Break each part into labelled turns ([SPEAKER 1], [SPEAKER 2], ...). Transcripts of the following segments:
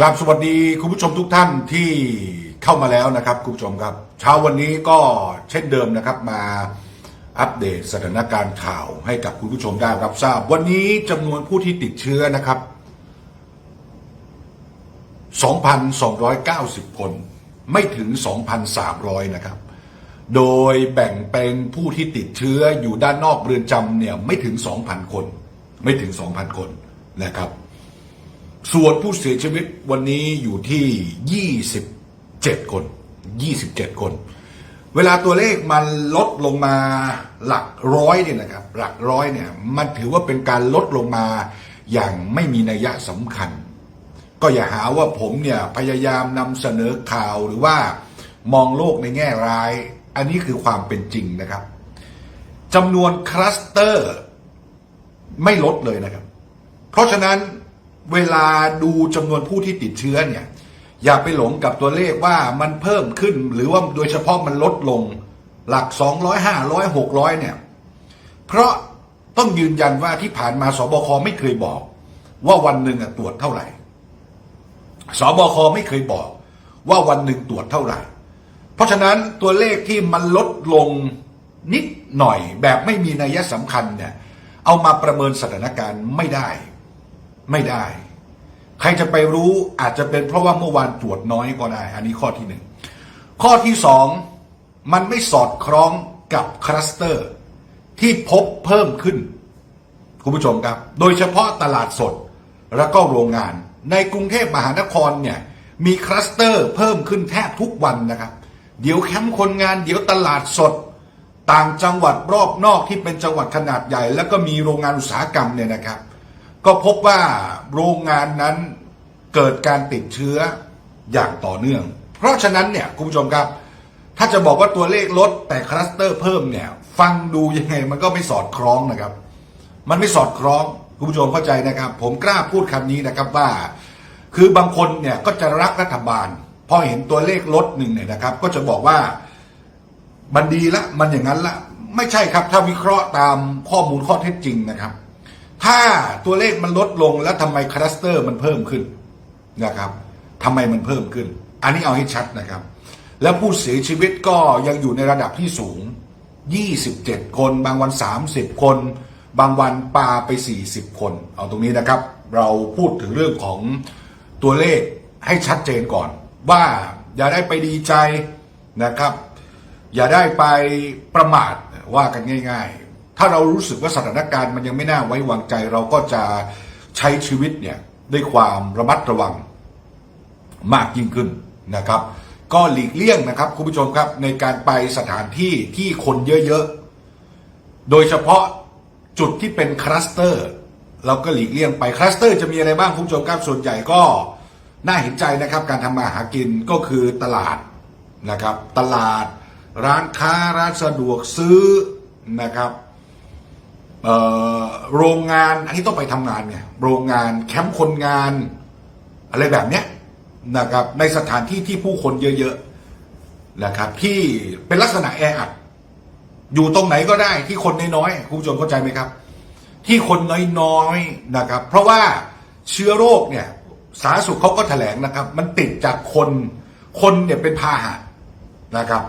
[SPEAKER 1] กราบสวัสดีคุณผู้ชมทุกท่านที่เข้ามาแล้วนะครับคุณผู้ชมครับ เช้าวันนี้ก็เช่นเดิมนะครับมาอัปเดตสถานการณ์ข่าวให้กับคุณผู้ชมได้รับทราบ วันนี้จำนวนผู้ที่ติดเชื้อนะครับ 2,290 คน ไม่ถึง 2,300 นะครับ โดยแบ่งเป็นผู้ที่ติดเชื้ออยู่ด้านนอกเรือนจำเนี่ยไม่ถึง 2,000 คน ไม่ถึง 2,000 คนนะครับ ส่วนผู้เสียชีวิตวันนี้อยู่ที่ 27 คน 27 คน เวลาตัวเลขมันลดลงมาหลักร้อยเนี่ยนะครับ หลักร้อยเนี่ยมันถือว่าเป็นการลดลงมาอย่างไม่มีนัยสำคัญ ก็อย่าหาว่าผมเนี่ยพยายามนำเสนอข่าวหรือว่ามองโลกในแง่ร้าย อันนี้คือความเป็นจริงนะครับจำนวนคลัสเตอร์ไม่ลดเลยนะครับ เพราะฉะนั้น เวลาดูจำนวนผู้ที่ติดเชื้อเนี่ย อย่าไปหลงกับตัวเลขว่ามันเพิ่มขึ้น หรือว่าโดยเฉพาะมันลดลง หลัก 200 500 600 เนี่ย เพราะต้องยืนยันว่าที่ผ่านมาสบคไม่เคยบอก ว่าวันหนึ่งตรวจเท่าไหร่สบคไม่เคยบอกว่าวันหนึ่งตรวจเท่าไหร่ เพราะฉะนั้นตัวเลขที่มันลดลงนิดหน่อยแบบไม่มีนัยสำคัญเนี่ย เอามาประเมินสถานการณ์ไม่ได้ ไม่ได้ ใครจะไปรู้อาจจะเป็นเพราะว่าเมื่อวานตรวจน้อยก็ได้ อันนี้ข้อที่หนึ่งข้อที่สองมันไม่สอดคล้องกับคลัสเตอร์ที่พบเพิ่มขึ้น คุณผู้ชมครับ โดยเฉพาะตลาดสดแล้วก็โรงงาน ในกรุงเทพมหานครเนี่ยมีคลัสเตอร์เพิ่มขึ้นแทบทุกวันนะครับ เดี๋ยวแคมป์คนงาน เดี๋ยวตลาดสด ต่างจังหวัดรอบนอกที่เป็นจังหวัดขนาดใหญ่ แล้วก็มีโรงงานอุตสาหกรรมเนี่ยนะครับ ก็พบว่าโรงงานนั้นเกิดการติดเชื้ออย่างต่อเนื่อง เพราะฉะนั้นเนี่ยคุณผู้ชมครับ ถ้าจะบอกว่าตัวเลขลดแต่คลัสเตอร์เพิ่มเนี่ยฟังดูยังไงมันก็ไม่สอดคล้องนะครับ มันไม่สอดคล้องคุณผู้ชมเข้าใจนะครับ ผมกล้าพูดคำนี้นะครับว่า คือบางคนเนี่ยก็จะรักรัฐบาลพอเห็นตัวเลขลดหนึ่งเนี่ยนะครับ ก็จะบอกว่ามันดีละมันอย่างนั้นละไม่ใช่ครับ ถ้าวิเคราะห์ตามข้อมูลข้อเท็จจริงนะครับ ถ้าตัวเลขมันลดลงแล้วทำไมคลัสเตอร์มันเพิ่มขึ้นนะครับทำไมมันเพิ่มขึ้น อันนี้เอาให้ชัดนะครับ แล้วผู้เสียชีวิตก็ยังอยู่ในระดับที่สูง 27 คน บางวัน 30 คน บางวันปาไป 40 คน เอาตรงนี้นะครับ เราพูดถึงเรื่องของตัวเลขให้ชัดเจนก่อน ว่าอย่าได้ไปดีใจนะครับ อย่าได้ไปประมาทว่ากันง่าย ๆ ถ้าเรารู้สึกว่าสถานการณ์มันยังไม่น่าไว้วางใจ เราก็จะใช้ชีวิตเนี่ยด้วยความระมัดระวังมากยิ่งขึ้นนะครับ ก็หลีกเลี่ยงนะครับคุณผู้ชมครับในการไปสถานที่ที่คนเยอะๆ โดยเฉพาะจุดที่เป็นคลัสเตอร์ เราก็หลีกเลี่ยงไปคลัสเตอร์จะมีอะไรบ้างคุณผู้ชมครับส่วนใหญ่ก็น่าเห็นใจนะครับ การทำมาหากินก็คือตลาดนะครับ ตลาด ร้านค้าร้านสะดวกซื้อนะครับ โรงงานอันนี้ต้องไปทำงานไงโรงงานแคมป์คนงาน อะไรแบบเนี้ยนะครับ ในสถานที่ที่ผู้คนเยอะๆนะครับ ที่เป็นลักษณะแออัดอยู่ตรงไหนก็ได้ที่คนน้อยๆคุณผู้ชมเข้าใจไหมครับ ที่คนน้อยๆนะครับ เพราะว่าเชื้อโรคเนี่ย สาธารณสุขเขาก็แถลงนะครับ มันติดจากคนคนเนี่ยเป็นพาหะนะครับ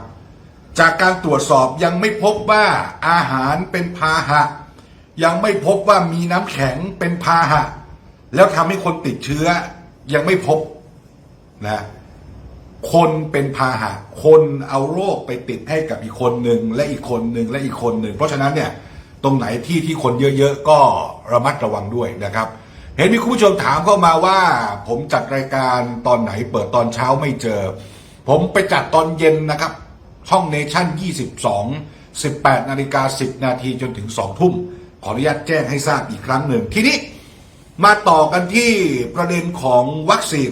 [SPEAKER 1] จากการตรวจสอบยังไม่พบว่าอาหารเป็นพาหะ ยังไม่พบว่ามีน้ำแข็งเป็นพาหะ แล้วทำให้คนติดเชื้อ ยังไม่พบนะคนเป็นพาหะ คนเอาโรคไปติดให้กับอีกคนหนึ่งและอีกคนหนึ่งและอีกคนหนึ่ง เพราะฉะนั้นเนี่ยตรงไหนที่ที่คนเยอะๆก็ระมัดระวังด้วยนะครับ เห็นมีคุณผู้ชมถามเข้ามาว่า ผมจัดรายการตอนไหนเปิดตอนเช้าไม่เจอ ผมไปจัดตอนเย็นนะครับ ช่องเนชั่น 22 18นาฬิกา10 นาทีจนถึง 2 ทุ่ม ขออนุญาตแจ้งให้ทราบอีกครั้งหนึ่ง ทีนี้มาต่อกันที่ประเด็นของวัคซีน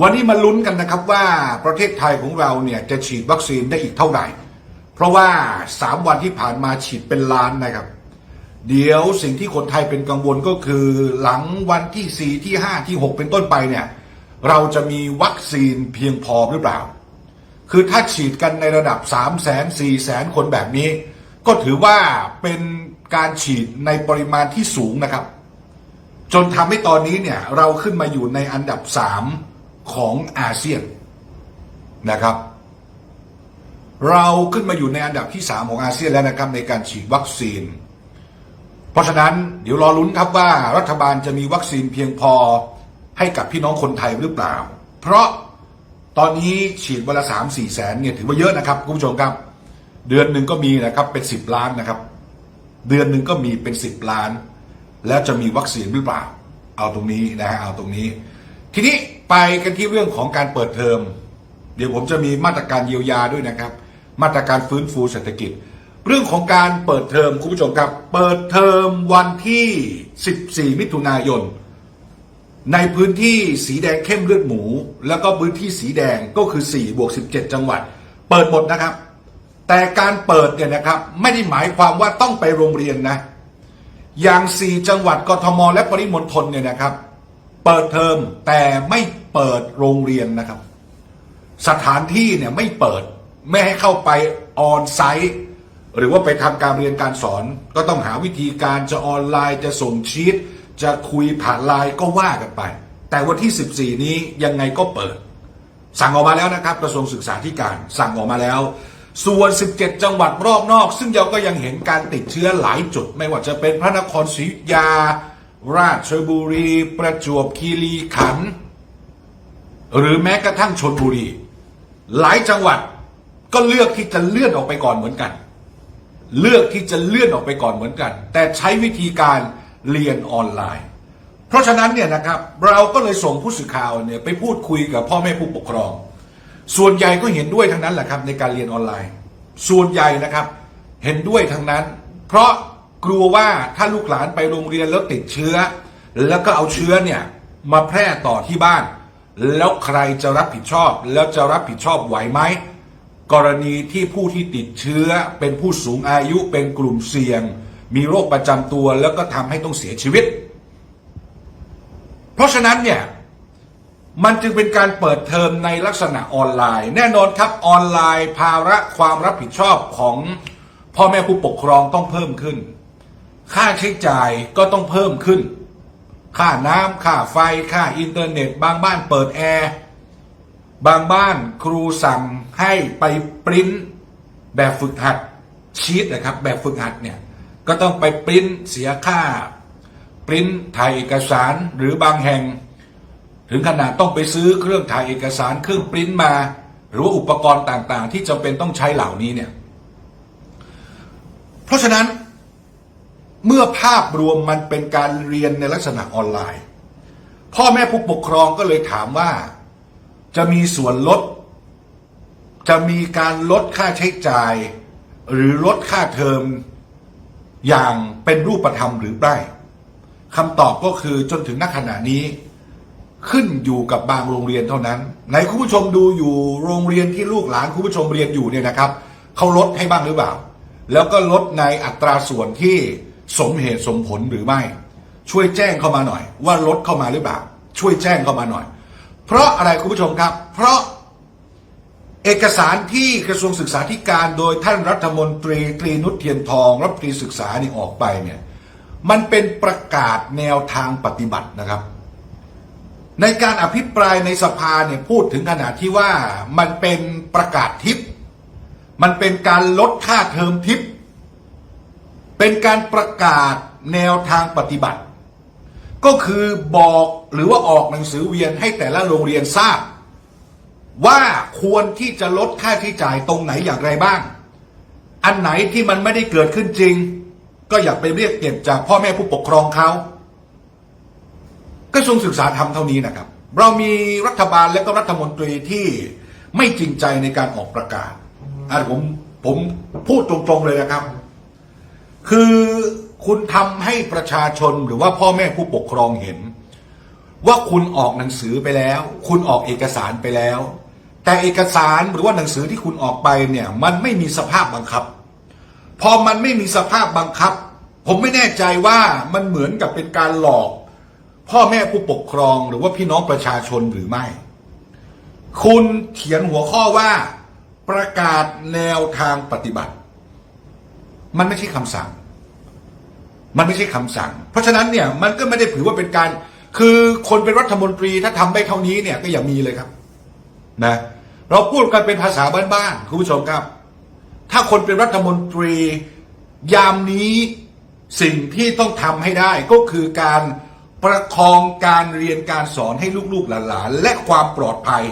[SPEAKER 1] วันนี้มาลุ้นกันนะครับว่าประเทศไทยของเราเนี่ยจะฉีดวัคซีนได้อีกเท่าไหร่ เพราะว่า 3 วันที่ผ่านมาฉีดเป็นล้านนะครับ เดี๋ยวสิ่งที่คนไทยเป็นกังวลก็คือหลังวันที่ 4 ที่ 5 ที่ 6 เป็นต้นไปเนี่ยเราจะมีวัคซีนเพียงพอหรือเปล่า คือถ้าฉีดกันในระดับ 3 0 0 0 0 0 4 0 0 0 0คนแบบนี้ ก็ถือว่าเป็น การฉีดในปริมาณที่สูงนะครับ จนทำให้ตอนนี้เนี่ยเราขึ้นมาอยู่ในอันดับสามของอาเซียนนะครับ เราขึ้นมาอยู่ในอันดับที่สามของอาเซียนแล้วนะครับ ในการฉีดวัคซีน เพราะฉะนั้นเดี๋ยวรอลุ้นครับว่ารัฐบาลจะมีวัคซีนเพียงพอให้กับพี่น้องคนไทยหรือเปล่า เพราะตอนนี้ฉีดวันละสามสี่แสนเนี่ยถือว่าเยอะนะครับคุณผู้ชมครับ เดือนหนึ่งก็มีนะครับเป็นสิบล้านนะครับ เดือนหนึ่งก็มีเป็นสิบล้าน แล้วจะมีวัคซีนหรือเปล่า เอาตรงนี้นะฮะเอาตรงนี้ ทีนี้ไปกันที่เรื่องของการเปิดเทอม เดี๋ยวผมจะมีมาตรการเยียวยาด้วยนะครับ มาตรการฟื้นฟูเศรษฐกิจ เรื่องของการเปิดเทอมคุณผู้ชมครับ เปิดเทอมวันที่ 14 มิถุนายนในพื้นที่สีแดงเข้มเลือดหมู แล้วก็พื้นที่สีแดงก็คือ4บวก17 จังหวัด เปิดหมดนะครับ แต่การเปิดเนี่ยนะครับไม่ได้หมายความว่าต้องไปโรงเรียนนะ อย่าง 4 จังหวัดกทม และปริมณฑลเนี่ยนะครับ เปิดเทอมแต่ไม่เปิดโรงเรียนนะครับ สถานที่เนี่ยไม่เปิดไม่ให้เข้าไปออนไซต์หรือว่าไปทำการเรียนการสอนก็ต้องหาวิธีการจะออนไลน์จะส่งชีตจะคุยผ่านไลน์ก็ว่ากันไป แต่วันที่ 14 นี้ยังไงก็เปิด สั่งออกมาแล้วนะครับ กระทรวงศึกษาธิการสั่งออกมาแล้ว ส่วน 17 จังหวัดรอบนอก ซึ่งเราก็ยังเห็นการติดเชื้อหลายจุด ไม่ว่าจะเป็นพระนครศรีอยุธยา ราชบุรี ประจวบคีรีขันธ์หรือแม้กระทั่งชนบุรี หลายจังหวัดก็เลือกที่จะเลื่อนออกไปก่อนเหมือนกัน เลือกที่จะเลื่อนออกไปก่อนเหมือนกัน แต่ใช้วิธีการเรียนออนไลน์ เพราะฉะนั้นเนี่ยนะครับเราก็เลยส่งผู้สื่อข่าวเนี่ยไปพูดคุยกับพ่อแม่ผู้ปกครอง ส่วนใหญ่ก็เห็นด้วยทั้งนั้นแหละครับ ในการเรียนออนไลน์ ส่วนใหญ่นะครับ เห็นด้วยทั้งนั้น เพราะกลัวว่าถ้าลูกหลานไปโรงเรียนแล้วติดเชื้อ แล้วก็เอาเชื้อเนี่ยมาแพร่ต่อที่บ้าน แล้วใครจะรับผิดชอบ แล้วจะรับผิดชอบไหวไหมกรณีที่ผู้ที่ติดเชื้อเป็นผู้สูงอายุเป็นกลุ่มเสี่ยง มีโรคประจำตัวแล้วก็ทำให้ต้องเสียชีวิต เพราะฉะนั้นเนี่ย มันจึงเป็นการเปิดเทอมในลักษณะออนไลน์ แน่นอนครับออนไลน์ ภาระความรับผิดชอบของพ่อแม่ผู้ปกครองต้องเพิ่มขึ้น ค่าใช้จ่ายก็ต้องเพิ่มขึ้น ค่าน้ำค่าไฟ ค่าอินเทอร์เน็ต บางบ้านเปิดแอร์ บางบ้านครูสั่งให้ไปปริ้นแบบฝึกหัดชีตนะครับ แบบฝึกหัดเนี่ยก็ต้องไปปริ้นเสียค่า ปริ้นถ่ายเอกสารหรือบางแห่ง ถึงขนาดต้องไปซื้อเครื่องถ่ายเอกสารเครื่องปริ้นมา หรือว่าอุปกรณ์ต่างๆ ที่จำเป็นต้องใช้เหล่านี้เนี่ย เพราะฉะนั้นเมื่อภาพรวมมันเป็นการเรียนในลักษณะออนไลน์ พ่อแม่ผู้ปกครองก็เลยถามว่า จะมีส่วนลด จะมีการลดค่าใช้จ่าย หรือลดค่าเทอมอย่างเป็นรูปธรรมหรือไม่คำตอบก็คือจนถึงณขณะนี้ ขึ้นอยู่กับบางโรงเรียนเท่านั้นไหนคุณผู้ชมดูอยู่โรงเรียนที่ลูกหลานคุณผู้ชมเรียนอยู่เนี่ยนะครับเขาลดให้บ้างหรือเปล่า แล้วก็ลดในอัตราส่วนที่สมเหตุสมผลหรือไม่ ช่วยแจ้งเข้ามาหน่อย ว่าลดเข้ามาหรือเปล่า ช่วยแจ้งเข้ามาหน่อย เพราะอะไรคุณผู้ชมครับ เพราะเอกสารที่กระทรวงศึกษาธิการโดยท่านรัฐมนตรีตรีนุชเทียนทองรัฐมนตรีศึกษานี่ออกไปเนี่ยมันเป็นประกาศแนวทางปฏิบัตินะครับ ในการอภิปรายในสภาเนี่ยพูดถึงขนาดที่ว่ามันเป็นประกาศทิป มันเป็นการลดค่าเทอมทิป เป็นการประกาศแนวทางปฏิบัติ ก็คือบอกหรือว่าออกหนังสือเวียนให้แต่ละโรงเรียนทราบ ว่าควรที่จะลดค่าใช้จ่ายตรงไหนอย่างไรบ้าง อันไหนที่มันไม่ได้เกิดขึ้นจริง ก็อย่าไปเรียกเก็บจากพ่อแม่ผู้ปกครองเขา กระทรวงศึกษาทำเท่านี้นะครับ เรามีรัฐบาลและก็รัฐมนตรีที่ไม่จริงใจในการออกประกาศอะผมผมพูดตรงๆเลยนะครับ คือคุณทำให้ประชาชนหรือว่าพ่อแม่ผู้ปกครองเห็น ว่าคุณออกหนังสือไปแล้ว คุณออกเอกสารไปแล้ว แต่เอกสารหรือว่าหนังสือที่คุณออกไปเนี่ยมันไม่มีสภาพบังคับ พอมันไม่มีสภาพบังคับ ผมไม่แน่ใจว่ามันเหมือนกับเป็นการหลอก พ่อแม่ผู้ปกครองหรือว่าพี่น้องประชาชนหรือไม่ คุณเขียนหัวข้อว่า ประกาศแนวทางปฏิบัติ มันไม่ใช่คำสั่ง มันไม่ใช่คำสั่ง เพราะฉะนั้นเนี่ยมันก็ไม่ได้ถือว่าเป็นการ คือคนเป็นรัฐมนตรีถ้าทำได้เท่านี้เนี่ยก็อย่ามีเลยครับ นะ เราพูดกันเป็นภาษาบ้านๆคุณผู้ชมครับ ถ้าคนเป็นรัฐมนตรียามนี้สิ่งที่ต้องทำให้ได้ก็คือการ ประคองการเรียนการสอนให้ลูกๆหลานๆและความปลอดภัย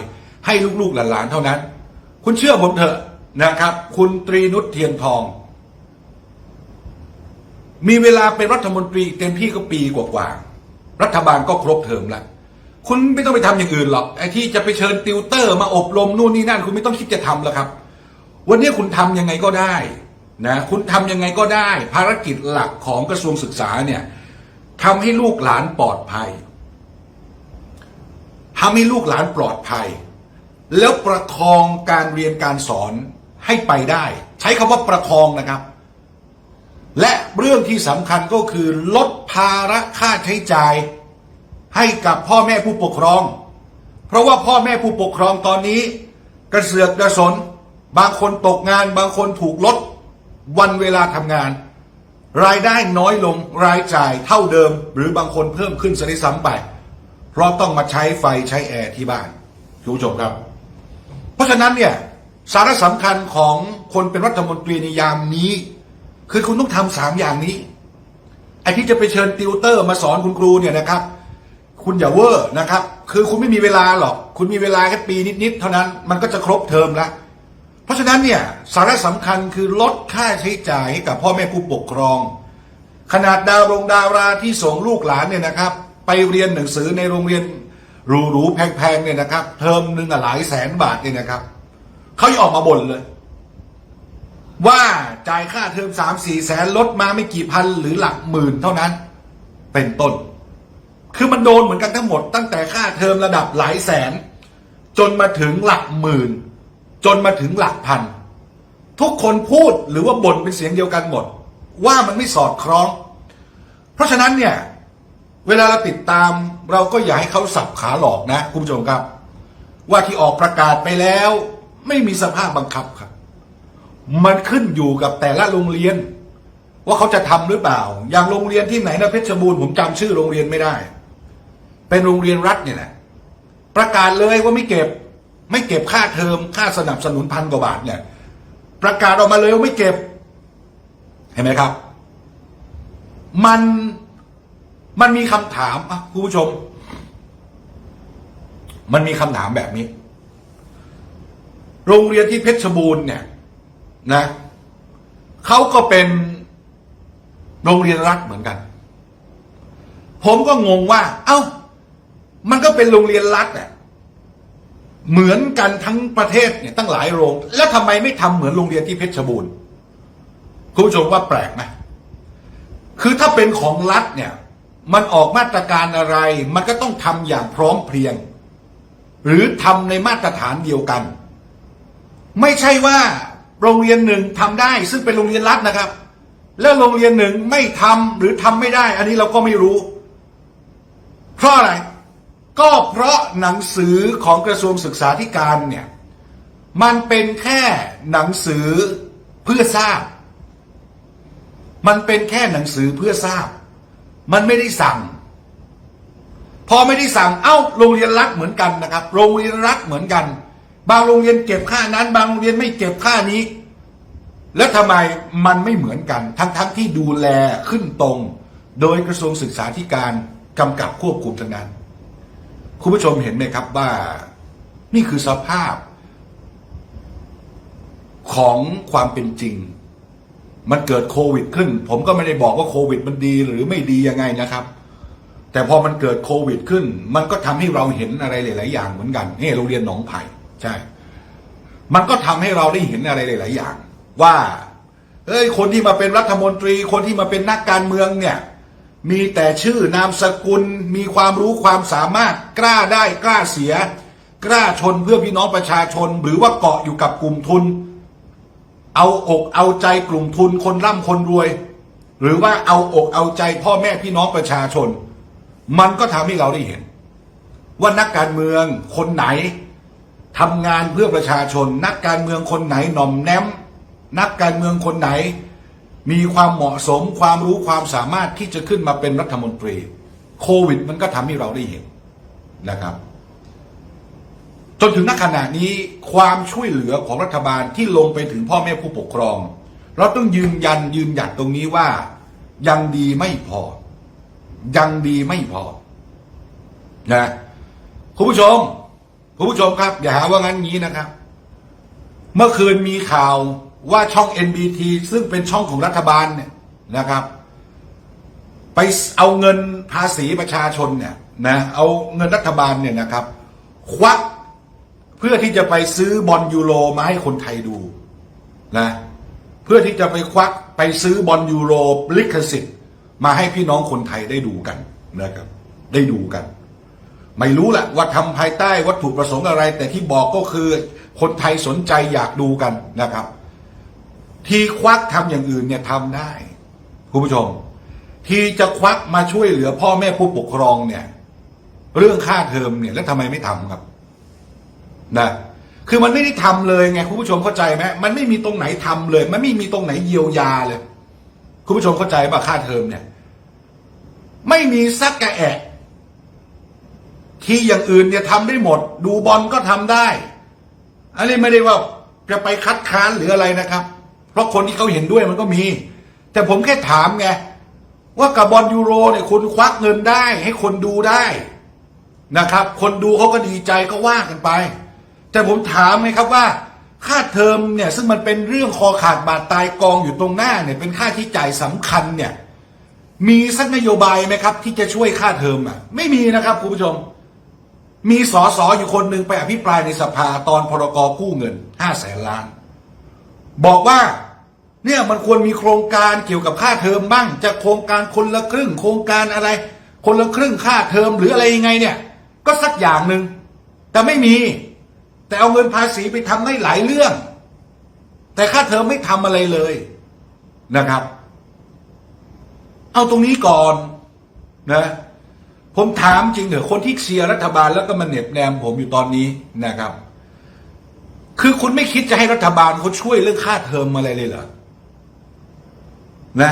[SPEAKER 1] ให้ลูกๆหลานๆเท่านั้น คุณเชื่อผมเถอะนะครับ คุณตรีนุชเทียนทอง มีเวลาเป็นรัฐมนตรีเต็มที่ก็ปีกว่าๆรัฐบาลก็ครบเทอมแล้วคุณไม่ต้องไปทำอย่างอื่นหรอกไอ้ที่จะไปเชิญติวเตอร์มาอบรมนู่นนี่นั่น คุณไม่ต้องคิดจะทำแล้วครับ วันนี้คุณทำยังไงก็ได้นะคุณทำยังไงก็ได้ ภารกิจหลักของกระทรวงศึกษาเนี่ย ทำให้ลูกหลานปลอดภัยทำให้ลูกหลานปลอดภัย แล้วประคองการเรียนการสอนให้ไปได้ ใช้คำว่าประคองนะครับ และเรื่องที่สำคัญก็คือลดภาระค่าใช้จ่าย ให้กับพ่อแม่ผู้ปกครอง เพราะว่าพ่อแม่ผู้ปกครองตอนนี้ กระเสือกกระสน บางคนตกงาน บางคนถูกลดวันเวลาทำงาน รายได้น้อยลงรายจ่ายเท่าเดิม หรือบางคนเพิ่มขึ้นซะด้วยซ้ำไป เพราะต้องมาใช้ไฟใช้แอร์ที่บ้านคุณผู้ชมครับ เพราะฉะนั้นเนี่ยสาระสำคัญของคนเป็นรัฐมนตรีในยามนี้ คือคุณต้องทำสามอย่างนี้ไอ้ที่จะไปเชิญติวเตอร์มาสอนคุณครูเนี่ยนะครับ คุณอย่าเวอร์นะครับ คือคุณไม่มีเวลาหรอก คุณมีเวลาแค่ปีนิดๆเท่านั้นมันก็จะครบเทอมแล้ว เพราะฉะนั้นเนี่ยสาระสำคัญคือลดค่าใช้จ่ายให้กับพ่อแม่ผู้ปกครอง ขนาดดาวโรงดาราที่ส่งลูกหลานเนี่ยนะครับ ไปเรียนหนังสือในโรงเรียนหรูๆแพงๆเนี่ยนะครับ เทอมหนึ่งหลายแสนบาทเนี่ยนะครับเขาออกมาบ่นเลย ว่าจ่ายค่าเทอมสามสี่แสนลดมาไม่กี่พันหรือหลักหมื่นเท่านั้น เป็นต้น คือมันโดนเหมือนกันทั้งหมด ตั้งแต่ค่าเทอมระดับหลายแสน จนมาถึงหลักหมื่น จนมาถึงหลักพัน ทุกคนพูดหรือว่าบ่นเป็นเสียงเดียวกันหมด ว่ามันไม่สอดคล้อง เพราะฉะนั้นเนี่ย เวลาเราติดตามเราก็อย่าให้เขาสับขาหลอกนะคุณผู้ชมครับ ว่าที่ออกประกาศไปแล้ว ไม่มีสภาพบังคับครับ มันขึ้นอยู่กับแต่ละโรงเรียน ว่าเขาจะทำหรือเปล่า อย่างโรงเรียนที่ไหนนะเพชรบูรณ์ผมจำชื่อโรงเรียนไม่ได้ เป็นโรงเรียนรัฐเนี่ยแหละประกาศเลยว่าไม่เก็บ ไม่เก็บค่าเทอมค่าสนับสนุนพันกว่าบาทเนี่ย ประกาศออกมาเลยว่าไม่เก็บ เห็นไหมครับ มันมันมีคำถามอะคุณผู้ชม มันมีคำถามแบบนี้ โรงเรียนที่เพชรบูรณ์เนี่ย นะเขาก็เป็นโรงเรียนรัฐเหมือนกัน ผมก็งงว่า เอ้า มันก็เป็นโรงเรียนรัฐเนี่ย เหมือนกันทั้งประเทศเนี่ยตั้งหลายโรง แล้วทำไมไม่ทำเหมือนโรงเรียนที่เพชรบูรณ์คุณผู้ชมว่าแปลกไหมคือถ้าเป็นของรัฐเนี่ย มันออกมาตรการอะไร มันก็ต้องทำอย่างพร้อมเพรียง หรือทำในมาตรฐานเดียวกัน ไม่ใช่ว่าโรงเรียนหนึ่งทำได้ ซึ่งเป็นโรงเรียนรัฐนะครับ แล้วโรงเรียนหนึ่งไม่ทำหรือทำไม่ได้ อันนี้เราก็ไม่รู้ เพราะอะไร ก็เพราะหนังสือของกระทรวงศึกษาธิการเนี่ยมันเป็นแค่หนังสือเพื่อทราบ มันเป็นแค่หนังสือเพื่อทราบ มันไม่ได้สั่ง พอไม่ได้สั่ง เอ้า โรงเรียนรัฐเหมือนกันนะครับ โรงเรียนรัฐเหมือนกัน บางโรงเรียนเก็บค่านั้น บางโรงเรียนไม่เก็บค่านี้ แล้วทำไมมันไม่เหมือนกัน ทั้งๆทที่ดูแลขึ้นตรง โดยกระทรวงศึกษาธิการกำกับควบคุมทั้งนั้น คุณผู้ชมเห็นไหมครับว่านี่คือสภาพ ของความเป็นจริง มันเกิดโควิดขึ้น ผมก็ไม่ได้บอกว่าโควิด มันดีหรือไม่ดียังไงนะครับ แต่พอมันเกิดโควิดขึ้น มันก็ทำให้เราเห็นอะไรหลาย ๆ อย่างเหมือนกันนี่โรงเรียนหนองไผ่ใช่ มันก็ทำให้เราได้เห็นอะไรหลาย ๆ อย่าง ว่า เอ้ยคนที่มาเป็นรัฐมนตรี คนที่มาเป็นนักการเมืองเนี่ย มีแต่ชื่อนามสกุล มีความรู้ความสามารถกล้าได้กล้าเสีย กล้าชนเพื่อพี่น้องประชาชน หรือว่าเกาะอยู่กับกลุ่มทุน เอาอกเอาใจกลุ่มทุนคนร่ำคนรวย หรือว่าเอาอกเอาใจพ่อแม่พี่น้องประชาชน มันก็ทำให้เราได้เห็น ว่านักการเมืองคนไหนทำงานเพื่อประชาชน นักการเมืองคนไหนหน่อมแนมนักการเมืองคนไหน มีความเหมาะสมความรู้ความสามารถที่จะขึ้นมาเป็นรัฐมนตรี โควิด มันก็ทำให้เราได้เห็นนะครับ จนถึงณขณะนี้ความช่วยเหลือของรัฐบาลที่ลงไปถึงพ่อแม่ผู้ปกครอง เราต้องยืนยันยืนหยัดตรงนี้ว่า ยังดีไม่พอ ยังดีไม่พอนะคุณผู้ชมคุณผู้ชมครับ อย่าหาว่างั้นงี้นะครับ เมื่อคืนมีข่าว ว่าช่อง NBT ซึ่งเป็นช่องของรัฐบาลเนี่ยนะครับ ไปเอาเงินภาษีประชาชนเนี่ยนะเอาเงินรัฐบาลเนี่ยนะครับ ควักเพื่อที่จะไปซื้อบอลยูโรมาให้คนไทยดูนะเพื่อที่จะไปควักไปซื้อบอลยูโรลิขสิทธิ์มาให้พี่น้องคนไทยได้ดูกันนะครับ ได้ดูกัน ไม่รู้แหละว่าทำภายใต้วัตถุประสงค์อะไร แต่ที่บอกก็คือคนไทยสนใจอยากดูกันนะครับ ที่ควักทำอย่างอื่นเนี่ยทำได้คุณผู้ชม ที่จะควักมาช่วยเหลือพ่อแม่ผู้ปกครองเนี่ย เรื่องค่าเทอมเนี่ย แล้วทำไมไม่ทำครับนะคือมันไม่ได้ทำเลยไงคุณผู้ชมเข้าใจไหมมันไม่มีตรงไหนทำเลย มันไม่มีตรงไหนเยียวยาเลยคุณผู้ชมเข้าใจป่ะค่าเทอมเนี่ย ไม่มีสักกระแอะที่อย่างอื่นเนี่ยทำได้หมด ดูบอลก็ทำได้ อันนี้ไม่ได้ว่าจะไปคัดค้านหรืออะไรนะครับ เพราะคนที่เขาเห็นด้วยมันก็มี แต่ผมแค่ถามไงว่ากับบอลยูโรเนี่ยคุณควักเงินได้ ให้คนดูได้นะครับ คนดูเขาก็ดีใจก็ว่ากันไป แต่ผมถามไงครับว่าค่าเทอมเนี่ยซึ่งมันเป็นเรื่องคอขาดบาดตายกองอยู่ตรงหน้าเนี่ยเป็นค่าที่จ่ายสำคัญเนี่ยมีสักนโยบายไหมครับ ที่จะช่วยค่าเทอมอะ ไม่มีนะครับคุณผู้ชม มีสอสออยู่คนหนึ่งไปอภิปรายในสภาตอนพรกกู้เงินห้าแสนล้าน บอกว่า เนี่ยมันควรมีโครงการเกี่ยวกับค่าเทอมบ้าง จะโครงการคนละครึ่ง โครงการอะไร คนละครึ่งค่าเทอมหรืออะไรยังไงเนี่ย ก็สักอย่างหนึ่งแต่ไม่มี แต่เอาเงินภาษีไปทำได้หลายเรื่อง แต่ค่าเทอมไม่ทำอะไรเลยนะครับ เอาตรงนี้ก่อนนะ ผมถามจริงเถอะคนที่เชียร์รัฐบาลแล้วก็มาเหน็บแนมผมอยู่ตอนนี้นะครับ คือคุณไม่คิดจะให้รัฐบาลเขาช่วยเรื่องค่าเทอมอะไรเลยเหรอ นะ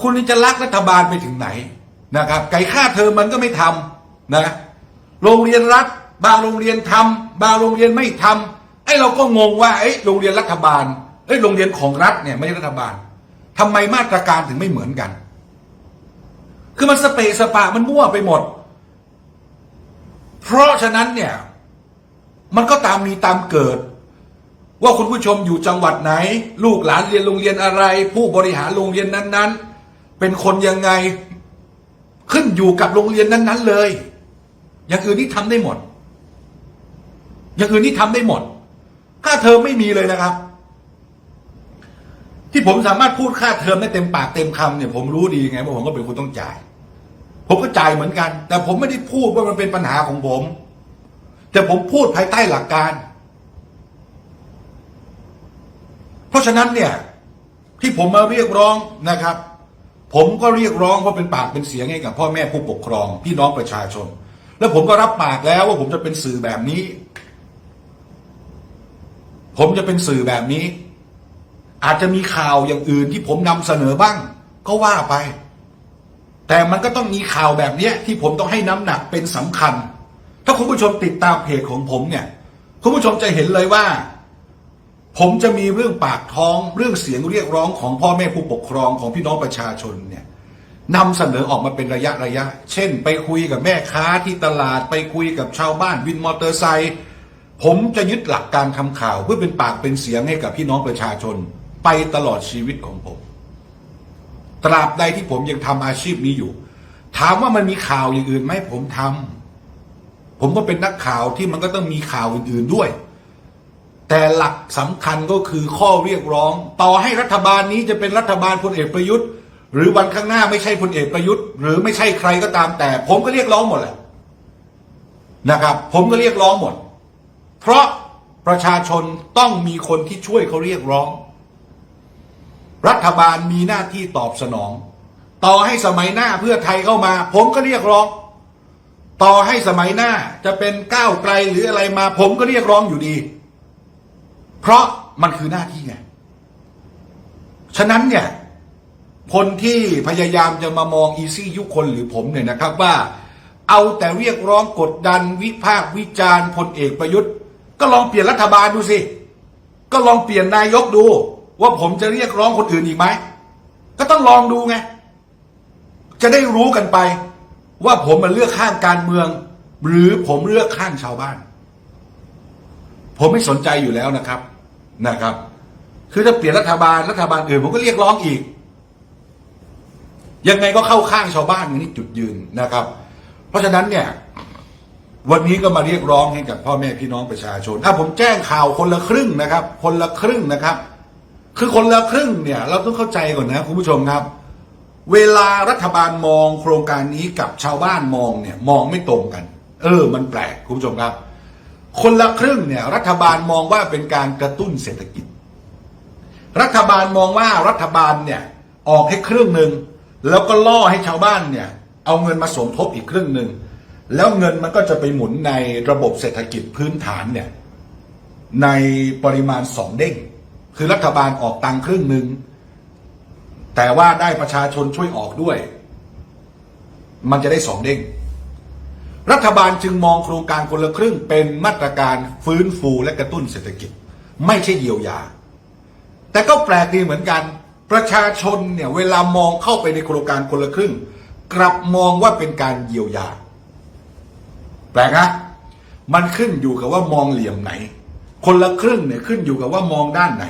[SPEAKER 1] คุณจะรักรัฐบาลไปถึงไหนนะครับไก่ค่าเทอมมันก็ไม่ทำนะโรงเรียนรัฐบางโรงเรียนทำบางโรงเรียนไม่ทำไอ้เราก็งงว่าไอ้โรงเรียนรัฐบาลไอ้โรงเรียนของรัฐเนี่ยไม่ใช่รัฐบาลทำไมมาตรการถึงไม่เหมือนกัน คือมันสเปะสปะมันมั่วไปหมด เพราะฉะนั้นเนี่ย มันก็ตามมีตามเกิด ว่าคุณผู้ชมอยู่จังหวัดไหน ลูกหลานเรียนโรงเรียนอะไร ผู้บริหารโรงเรียนนั้น ๆ เป็นคนยังไง ขึ้นอยู่กับโรงเรียนนั้น ๆ เลย อย่างอื่นนี่ทำได้หมด อย่างอื่นนี่ทำได้หมด ค่าเทอมไม่มีเลยนะครับ ที่ผมสามารถพูดค่าเทอมได้เต็มปากเต็มคำเนี่ยผมรู้ดีไงว่าผมก็เป็นคนต้องจ่าย ผมก็จ่ายเหมือนกัน แต่ผมไม่ได้พูดว่ามันเป็นปัญหาของผม แต่ผมพูดภายใต้หลักการ เพราะฉะนั้นเนี่ยที่ผมมาเรียกร้องนะครับ ผมก็เรียกร้องเพราะเป็นปากเป็นเสียงให้กับพ่อแม่ผู้ปกครอง พี่น้องประชาชน แล้วผมก็รับปากแล้วว่าผมจะเป็นสื่อแบบนี้ ผมจะเป็นสื่อแบบนี้ อาจจะมีข่าวอย่างอื่นที่ผมนำเสนอบ้าง ก็ว่าไป แต่มันก็ต้องมีข่าวแบบเนี้ยที่ผมต้องให้น้ำหนักเป็นสำคัญ ถ้าคุณผู้ชมติดตามเพจของผมเนี่ย คุณผู้ชมจะเห็นเลยว่า ผมจะมีเรื่องปากท้องเรื่องเสียงเรียกร้องของพ่อแม่ผู้ปกครองของพี่น้องประชาชนเนี่ยนำเสนอออกมาเป็นระยะระยะ เช่น ไปคุยกับแม่ค้าที่ตลาดไปคุยกับชาวบ้านวินมอเตอร์ไซค์ผมจะยึดหลักการทำข่าวเพื่อเป็นปากเป็นเสียงให้กับพี่น้องประชาชน ไปตลอดชีวิตของผม ตราบใดที่ผมยังทำอาชีพนี้อยู่ ถามว่ามันมีข่าวอย่างอื่นไหมผมทำผมก็เป็นนักข่าวที่มันก็ต้องมีข่าวอื่นๆด้วย แต่หลักสำคัญก็คือข้อเรียกร้อง ต่อให้รัฐบาลนี้จะเป็นรัฐบาลพลเอกประยุทธ์ หรือวันข้างหน้าไม่ใช่พลเอกประยุทธ์ หรือไม่ใช่ใครก็ตามแต่ ผมก็เรียกร้องหมดแหละนะครับ ผมก็เรียกร้องหมด เพราะประชาชนต้องมีคนที่ช่วยเขาเรียกร้อง รัฐบาลมีหน้าที่ตอบสนอง ต่อให้สมัยหน้าเพื่อไทยเข้ามา ผมก็เรียกร้อง ต่อให้สมัยหน้าจะเป็นก้าวไกลหรืออะไรมา ผมก็เรียกร้องอยู่ดี เพราะมันคือหน้าที่ไง ฉะนั้นเนี่ย คนที่พยายามจะมามองอีซี่ยุคนหรือผมเนี่ยนะครับว่า เอาแต่เรียกร้องกดดันวิพากษ์วิจารณ์พลเอกประยุทธ์ ก็ลองเปลี่ยนรัฐบาลดูสิ ก็ลองเปลี่ยนนายกดู ว่าผมจะเรียกร้องคนอื่นอีกไหม ก็ต้องลองดูไง จะได้รู้กันไป ว่าผมมาเลือกข้างการเมือง หรือผมเลือกข้างชาวบ้าน ผมไม่สนใจอยู่แล้วนะครับ นะครับ คือถ้าเปลี่ยนรัฐบาลรัฐบาลอื่นผมก็เรียกร้องอีก ยังไงก็เข้าข้างชาวบ้านนี่จุดยืนนะครับ เพราะฉะนั้นเนี่ย วันนี้ก็มาเรียกร้องให้กับพ่อแม่พี่น้องประชาชนถ้าผมแจ้งข่าวคนละครึ่งนะครับ คนละครึ่งนะครับ คือคนละครึ่งเนี่ย เราต้องเข้าใจก่อนนะคุณผู้ชมครับเวลารัฐบาลมองโครงการนี้กับชาวบ้านมองเนี่ย มองไม่ตรงกัน เออ มันแปลกคุณผู้ชมครับ คนละครึ่งเนี่ยรัฐบาลมองว่าเป็นการกระตุ้นเศรษฐกิจ รัฐบาลมองว่ารัฐบาลเนี่ยออกให้ครึ่งหนึ่งแล้วก็ล่อให้ชาวบ้านเนี่ยเอาเงินมาสมทบอีกครึ่งหนึ่งแล้วเงินมันก็จะไปหมุนในระบบเศรษฐกิจพื้นฐานเนี่ยในปริมาณสองเด้งคือรัฐบาลออกตังครึ่งหนึ่งแต่ว่าได้ประชาชนช่วยออกด้วย มันจะได้สองเด้ง รัฐบาลจึงมองโครงการคนละครึ่งเป็นมาตรการฟื้นฟูและกระตุ้นเศรษฐกิจ ไม่ใช่เยียวยา แต่ก็แปลกดีเหมือนกัน ประชาชนเนี่ยเวลามองเข้าไปในโครงการคนละครึ่ง กลับมองว่าเป็นการเยียวยา แปลกนะมันขึ้นอยู่กับว่ามองเหลี่ยมไหน คนละครึ่งเนี่ยขึ้นอยู่กับว่ามองด้านไหน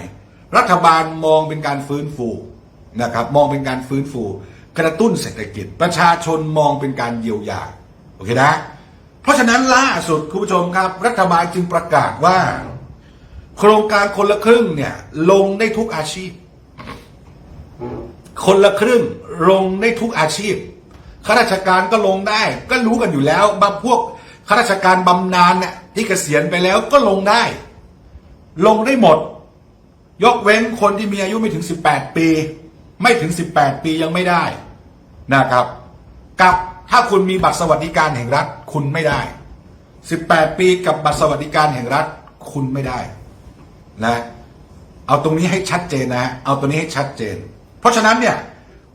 [SPEAKER 1] รัฐบาลมองเป็นการฟื้นฟูนะครับ มองเป็นการฟื้นฟู กระตุ้นเศรษฐกิจ ประชาชนมองเป็นการเยียวยา เคนะ เพราะฉะนั้นล่าสุดคุณผู้ชมครับ รัฐบาลจึงประกาศว่า โครงการคนละครึ่งเนี่ยลงได้ทุกอาชีพ คนละครึ่งลงได้ทุกอาชีพข้าราชการก็ลงได้ ก็รู้กันอยู่แล้วบางพวกข้าราชการบำนาญเนี่ยที่เกษียณไปแล้วก็ลงได้ ลงได้หมด ยกเว้นคนที่มีอายุไม่ถึง 18 ปี ไม่ถึง 18 ปียังไม่ได้นะครับ กับ ถ้าคุณมีบัตรสวัสดิการแห่งรัฐ คุณไม่ได้ 18 ปีกับบัตรสวัสดิการแห่งรัฐ คุณไม่ได้นะเอาตรงนี้ให้ชัดเจนนะเอาตรงนี้ให้ชัดเจน เพราะฉะนั้นเนี่ย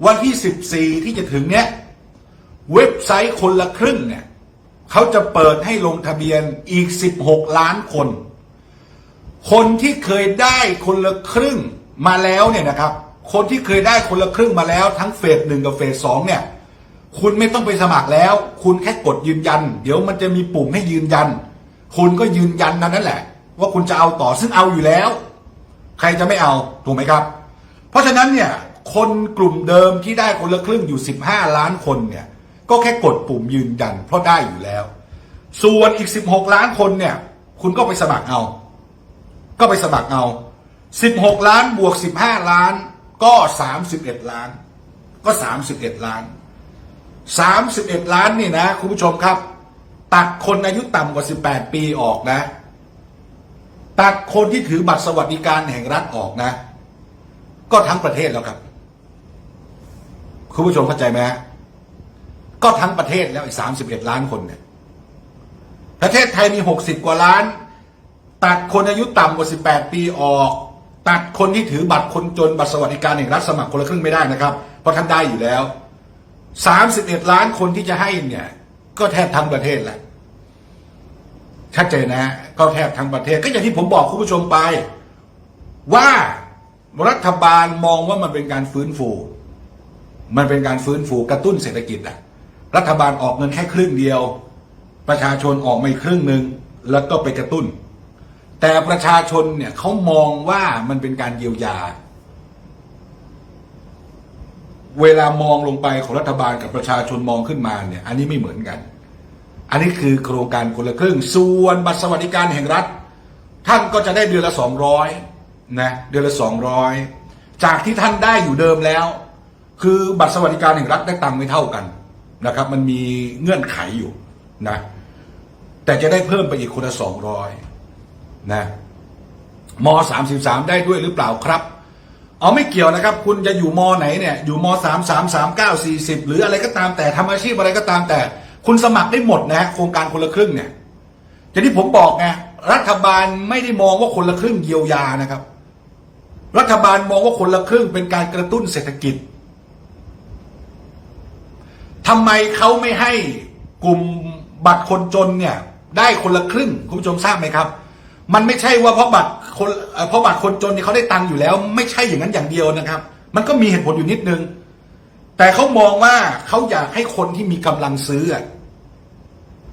[SPEAKER 1] วันที่ 14 ที่จะถึงเนี้ยเว็บไซต์คนละครึ่งเนี่ยเขาจะเปิดให้ลงทะเบียนอีก 16 ล้านคน คนที่เคยได้คนละครึ่งมาแล้วเนี่ยนะครับ คนที่เคยได้คนละครึ่งมาแล้วทั้งเฟสหนึ่งกับเฟสสองเนี่ย คุณไม่ต้องไปสมัครแล้ว คุณแค่กดยืนยัน เดี๋ยวมันจะมีปุ่มให้ยืนยัน คุณก็ยืนยันนั่นนั่นแหละ ว่าคุณจะเอาต่อซึ่งเอาอยู่แล้ว ใครจะไม่เอาถูกไหมครับ เพราะฉะนั้นเนี่ยคนกลุ่มเดิมที่ได้คนละครึ่งอยู่ 15 ล้านคนเนี่ยก็แค่กดปุ่มยืนยัน เพราะได้อยู่แล้ว ส่วนอีก 16 ล้านคนเนี่ย คุณก็ไปสมัครเอา ก็ไปสมัครเอา 16 ล้านบวก 15 ล้านก็ 31 ล้าน ก็ 31 ล้าน 31 ล้านนี่นะคุณผู้ชมครับ ตัดคนอายุต่ำกว่า 18 ปีออกนะ ตัดคนที่ถือบัตรสวัสดิการแห่งรัฐออกนะ ก็ทั้งประเทศแล้วครับ คุณผู้ชมเข้าใจไหมฮะก็ทั้งประเทศแล้วอีก 31 ล้านคนเนี่ยประเทศไทยมี 60 กว่าล้าน ตัดคนอายุต่ำกว่า 18 ปีออก ตัดคนที่ถือบัตรคนจนบัตรสวัสดิการแห่งรัฐสมัครคนละครึ่งไม่ได้นะครับ เพราะท่านได้อยู่แล้ว 31ล้านคนที่จะให้เนี่ย ก็แทบทั้งประเทศแหละชัดเจนนะ ก็แทบทั้งประเทศ ก็อย่างที่ผมบอกคุณผู้ชมไป ว่ารัฐบาลมองว่ามันเป็นการฟื้นฟู มันเป็นการฟื้นฟูกระตุ้นเศรษฐกิจอะรัฐบาลออกเงินแค่ครึ่งเดียว ประชาชนออกมาอีกครึ่งหนึ่งแล้วก็ไปกระตุ้น แต่ประชาชนเนี่ยเขามองว่ามันเป็นการเยียวยา เวลามองลงไปของรัฐบาลกับประชาชนมองขึ้นมาเนี่ย อันนี้ไม่เหมือนกัน อันนี้คือโครงการคนละครึ่ง ส่วนบัตรสวัสดิการแห่งรัฐ ท่านก็จะได้เดือนละสองร้อยนะเดือนละสองร้อยจากที่ท่านได้อยู่เดิมแล้ว คือบัตรสวัสดิการแห่งรัฐได้ตังค์ไม่เท่ากันนะครับ มันมีเงื่อนไขอยู่นะแต่จะได้เพิ่มไปอีกคนละสองร้อยนะมสามสิบสามได้ด้วยหรือเปล่าครับ เอาไม่เกี่ยวนะครับ คุณจะอยู่มอไหนเนี่ย อยู่มสามสามสามเก้าสี่สิบหรืออะไรก็ตามแต่ทำอาชีพอะไรก็ตามแต่ คุณสมัครได้หมดนะโครงการคนละครึ่งเนี่ยอย่างที่ผมบอกไงรัฐบาลไม่ได้มองว่าคนละครึ่งเยียวยานะครับ รัฐบาลมองว่าคนละครึ่งเป็นการกระตุ้นเศรษฐกิจทำไมเขาไม่ให้กลุ่มบัตรคนจนเนี่ย ได้คนละครึ่งคุณผู้ชมทราบไหมครับ มันไม่ใช่ว่าเพราะบัตร คนเอ่อเพราะบัตรคนจนเนี่ยเขาได้ตังค์อยู่แล้ว ไม่ใช่อย่างนั้นอย่างเดียวนะครับ มันก็มีเหตุผลอยู่นิดนึง แต่เขามองว่าเขาอยากให้คนที่มีกำลังซื้อ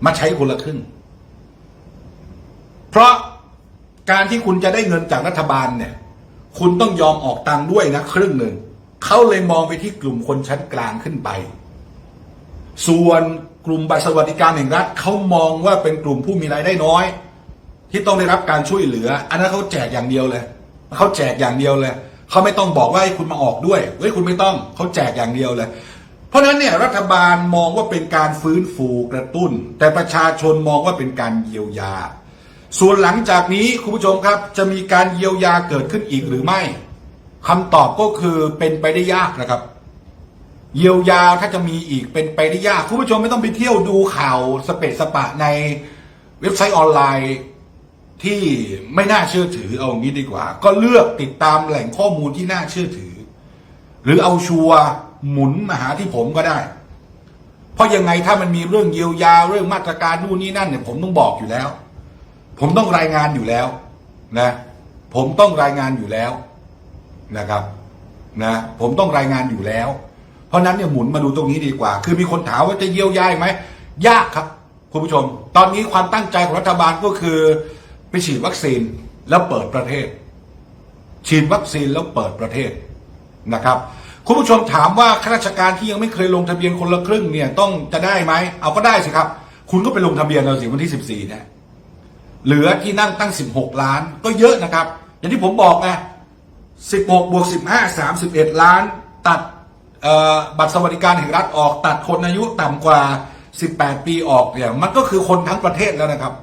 [SPEAKER 1] มาใช้คนละครึ่ง เพราะการที่คุณจะได้เงินจากรัฐบาลเนี่ย คุณต้องยอมออกตังค์ด้วยนะครึ่งหนึ่งเขาเลยมองไปที่กลุ่มคนชั้นกลางขึ้นไป ส่วนกลุ่มบัตรสวัสดิการแห่งรัฐเขามองว่าเป็นกลุ่มผู้มีรายได้น้อย ที่ต้องได้รับการช่วยเหลือ อันนั้นเขาแจกอย่างเดียวเลยเขาแจกอย่างเดียวเลยเขาไม่ต้องบอกว่าให้คุณมาออกด้วยเฮ้ยคุณไม่ต้องเขาแจกอย่างเดียวเลย เพราะฉะนั้นเนี่ยรัฐบาลมองว่าเป็นการฟื้นฟูกระตุ้น แต่ประชาชนมองว่าเป็นการเยียวยา ส่วนหลังจากนี้คุณผู้ชมครับ จะมีการเยียวยาเกิดขึ้นอีกหรือไม่คำตอบก็คือเป็นไปได้ยากนะครับ เยียวยาถ้าจะมีอีกเป็นไปได้ยากคุณผู้ชมไม่ต้องไปเที่ยวดูข่าวสเปะสปะในเว็บไซต์ออนไลน์ ที่ไม่น่าเชื่อถือเอางี้ดีกว่า ก็เลือกติดตามแหล่งข้อมูลที่น่าเชื่อถือ หรือเอาชัวร์หมุนมาหาที่ผมก็ได้ เพราะยังไงถ้ามันมีเรื่องเยียวยาเรื่องมาตรการนู่นนี่นั่นเนี่ยผมต้องบอกอยู่แล้ว ผมต้องรายงานอยู่แล้วนะ ผมต้องรายงานอยู่แล้วนะครับนะผมต้องรายงานอยู่แล้ว เพราะฉะนั้นเนี่ยหมุนมาดูตรงนี้ดีกว่า คือมีคนถามว่าจะเยียวยาไหมยากครับคุณผู้ชม ตอนนี้ความตั้งใจของรัฐบาลก็คือ ไปฉีดวัคซีนแล้วเปิดประเทศ ฉีดวัคซีนแล้วเปิดประเทศนะครับ คุณผู้ชมถามว่าข้าราชการที่ยังไม่เคยลงทะเบียนคนละครึ่งเนี่ยต้องจะได้ไหมเอาก็ได้สิครับ คุณก็ไปลงทะเบียนเราสิวันที่ 14เนี่ยเหลือที่นั่งตั้ง 16 ล้านก็เยอะนะครับ อย่างที่ผมบอกไง16บวก15 31 ล้าน ตัดบัตรสวัสดิการแห่งรัฐออกตัดคนอายุต่ำกว่า 18 ปีออกเนี่ยมันก็คือคนทั้งประเทศแล้วนะครับ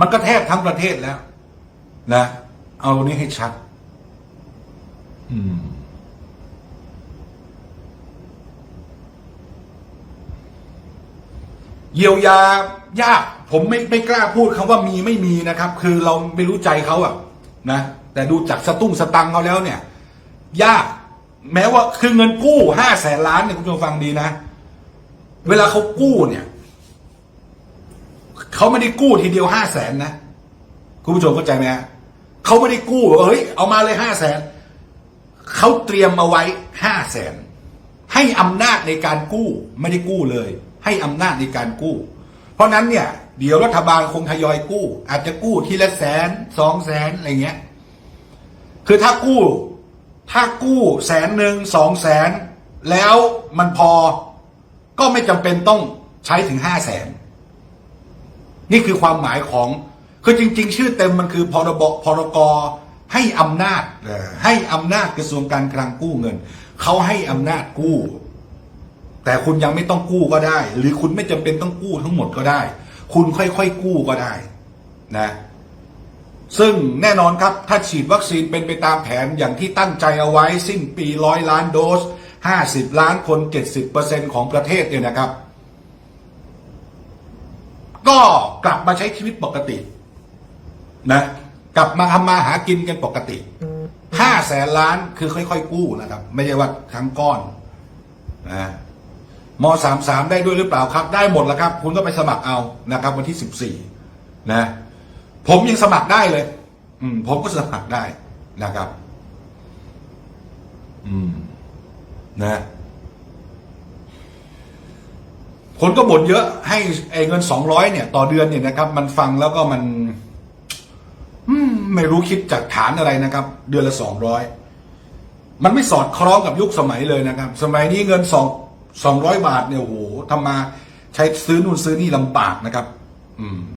[SPEAKER 1] มันก็แทบทั้งประเทศแล้วนะ เอาตรงนี้ให้ชัด อืม เยียวยายาก ผมไม่ไม่กล้าพูดคำว่ามีไม่มีนะครับ คือเราไม่รู้ใจเขาอะนะแต่ดูจากสตุ้งสตังเขาแล้วเนี่ย ยาก แม้ว่าคือเงินกู้ห้าแสนล้านเนี่ยคุณผู้ชมฟังดีนะ เวลาเขากู้เนี่ย เขาไม่ได้กู้ทีเดียวห้าแสนนะ คุณผู้ชมเข้าใจไหมฮะเขาไม่ได้กู้ว่าเฮ้ยเอามาเลยห้าแสนเขาเตรียมเอาไว้ห้าแสนให้อำนาจในการกู้ไม่ได้กู้เลย ให้อำนาจในการกู้ เพราะนั้นเนี่ยเดี๋ยวรัฐบาลคงทยอยกู้ อาจจะกู้ทีละแสนสองแสนอะไรเงี้ย คือถ้ากู้ ถ้ากู้แสนหนึ่งสองแสนแล้วมันพอก็ไม่จำเป็นต้องใช้ถึงห้าแสน นี่คือความหมายของคือจริง ๆ ชื่อเต็มมันคือพรบพรกให้อำนาจเอ่อให้อำนาจกระทรวงการคลังกู้เงินเขาให้อำนาจกู้ แต่คุณยังไม่ต้องกู้ก็ได้ หรือคุณไม่จำเป็นต้องกู้ทั้งหมดก็ได้ คุณค่อยๆกู้ก็ได้นะซึ่งแน่นอนครับถ้าฉีดวัคซีนเป็นไปตามแผนอย่างที่ตั้งใจเอาไว้สิ้นปีร้อยล้านโดส 50 ล้านคน 70%ของประเทศเนี่ยนะครับ ก็กลับมาใช้ชีวิตปกติ นะ กลับมาทำมาหากินกันปกติห้าแสนล้านคือค่อยๆกู้นะครับ ไม่ใช่ว่าทั้งก้อนนะมสามสามได้ด้วยหรือเปล่าครับ ได้หมดแล้วครับ คุณก็ไปสมัครเอานะครับ วันที่สิบสี่นะ ผมยังสมัครได้เลย อืม ผมก็สมัครได้นะครับ อืม นะ คนก็บ่นเยอะให้ไอ้เงินสองร้อยเนี่ย ต่อเดือนเนี่ยนะครับ มันฟังแล้วก็มันไม่รู้คิดจากฐานอะไรนะครับ เดือนละสองร้อยมันไม่สอดคล้องกับยุคสมัยเลยนะครับ สมัยนี้เงินสองสองร้อยบาทเนี่ยโอ้โหทำมาใช้ซื้อนู่นซื้อนี่ลำบากนะครับ อืม